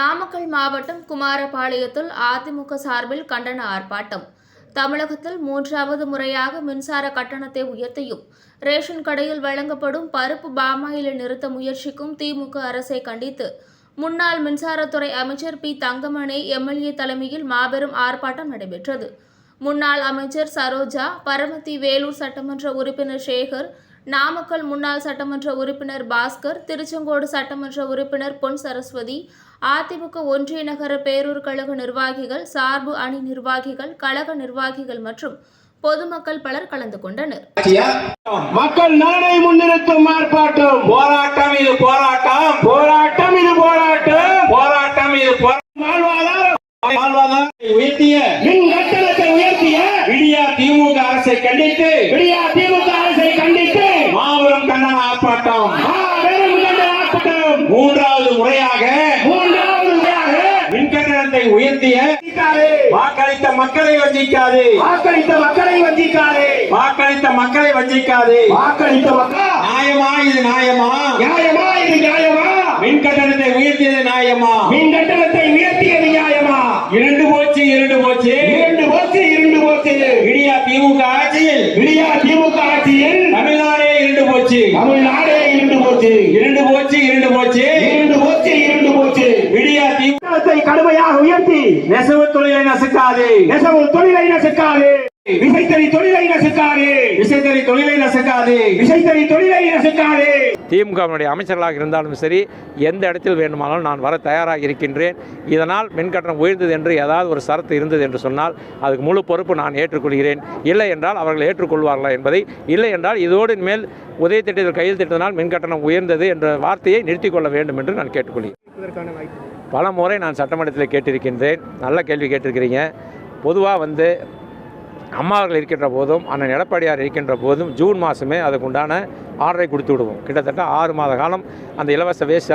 நாமக்கல் மாவட்டம் குமாரபாளையத்தில் அதிமுக சார்பில் கண்டன ஆர்ப்பாட்டம். தமிழகத்தில் மூன்றாவது முறையாக மின்சார கட்டணத்தை உயர்த்தியும் ரேஷன் கடையில் வழங்கப்படும் பருப்பு பாமாயிலை நிறுத்த முயற்சிக்கும் திமுக அரசை கண்டித்து முன்னாள் மின்சாரத்துறை அமைச்சர் பி தங்கமணி எம்எல்ஏ தலைமையில் மாபெரும் ஆர்ப்பாட்டம் நடைபெற்றது. முன்னாள் அமைச்சர் சரோஜா பரமத்தி வேலூர் சட்டமன்ற உறுப்பினர் சேகர் நாமக்கல் முன்னாள் சட்டமன்ற உறுப்பினர் பாஸ்கர் திருச்செங்கோடு சட்டமன்ற உறுப்பினர் பொன் சரஸ்வதி அதிமுக ஒன்றிய நகர பேரூர் கழக நிர்வாகிகள் சார்பு அணி நிர்வாகிகள் கழக நிர்வாகிகள் மற்றும் பொதுமக்கள் பலர் கலந்து கொண்டனர்? மக்கள் நாளை முன்னிறுத்தும் ஆர்ப்பாட்டம். போராட்டம் இது போராட்டம். போராட்டம் இது போராட்டம். போராட்டம் இது போராட்டம். வாழ்வாதாரம் வாழ்வாதாரத்தை உயர்த்திய மின் கட்டணத்தை உயர்த்திய விடியா திமுக அரசை கண்டித்து விடியா திமுக அரசை கண்டித்து மாபெரும் கண்டன ஆர்ப்பாட்டம். மாபெரும் கண்டன ஆர்ப்பாட்டம். மூன்றாவது முறையாக மூன்றாவது முறையாக மின் கட்டணத்தை உயர்த்திய. வாக்களித்த மக்களை வஞ்சிக்காது. வாக்களித்த மக்களை வஞ்சிக்காதே. வாக்களித்த மக்களை வஞ்சிக்காது. வாக்களித்த மக்கள் நியாயமா இது நியாயமா? நியாயமா இது நியாயமா? மின் கட்டணத்தை உயர்த்தியது நியாயமா? மின் கட்டணத்தை உயர்த்தியது நியாயமா? இரண்டு போச்சு இரண்டு போச்சு. போச்சு விடியா திமுக ஆட்சியில் விடியா திமுக ஆட்சியில் தமிழ்நாடே இரண்டு போச்சு. தமிழ்நாடே இரண்டு போச்சு. இரண்டு போச்சு இரண்டு போச்சு. இரண்டு போச்சு இரண்டு போச்சு. விடியா திமுக கட்டணத்தை கடுமையாக உயர்த்தி நெசவு தொழிலை நசுக்காது. நெசவு தொழிலை நசுக்காது. விசைத்தறி தொழிலை நசுக்காது. விசைத்தறி தொழிலை நசுக்காது. விசைத்தறி தொழிலை நசுக்காது. திமுகவினுடைய அமைச்சர்களாக இருந்தாலும் சரி எந்த இடத்தில் வேண்டுமானாலும் நான் வர தயாராக இருக்கின்றேன். இதனால் மின்கட்டணம் உயர்ந்தது என்று ஏதாவது ஒரு சரத்து இருந்தது என்று சொன்னால் அதுக்கு முழு பொறுப்பு நான் ஏற்றுக்கொள்கிறேன். இல்லை என்றால் அவர்கள் ஏற்றுக்கொள்வார்களா என்பதை இல்லை என்றால் இதோடு மேல் உதய திட்டத்தில் கையில் திட்டத்தினால் மின்கட்டணம் உயர்ந்தது என்ற வார்த்தையை நிறுத்திக் கொள்ள வேண்டும் என்று நான் கேட்டுக்கொள்கிறேன். பல முறை நான் சட்டமன்றத்தில் கேட்டிருக்கின்றேன். நல்ல கேள்வி கேட்டிருக்கிறீங்க. பொதுவாக வந்து அம்மா அவர்கள் இருக்கின்ற போதும் அண்ணன் எடப்பாடியார் இருக்கின்ற போதும் ஜூன் மாதமே அதுக்கு உண்டான ஆர்டரை கொடுத்து விடுவோம். கிட்டத்தட்ட ஆறு மாத காலம் அந்த இலவச வேஷ்டி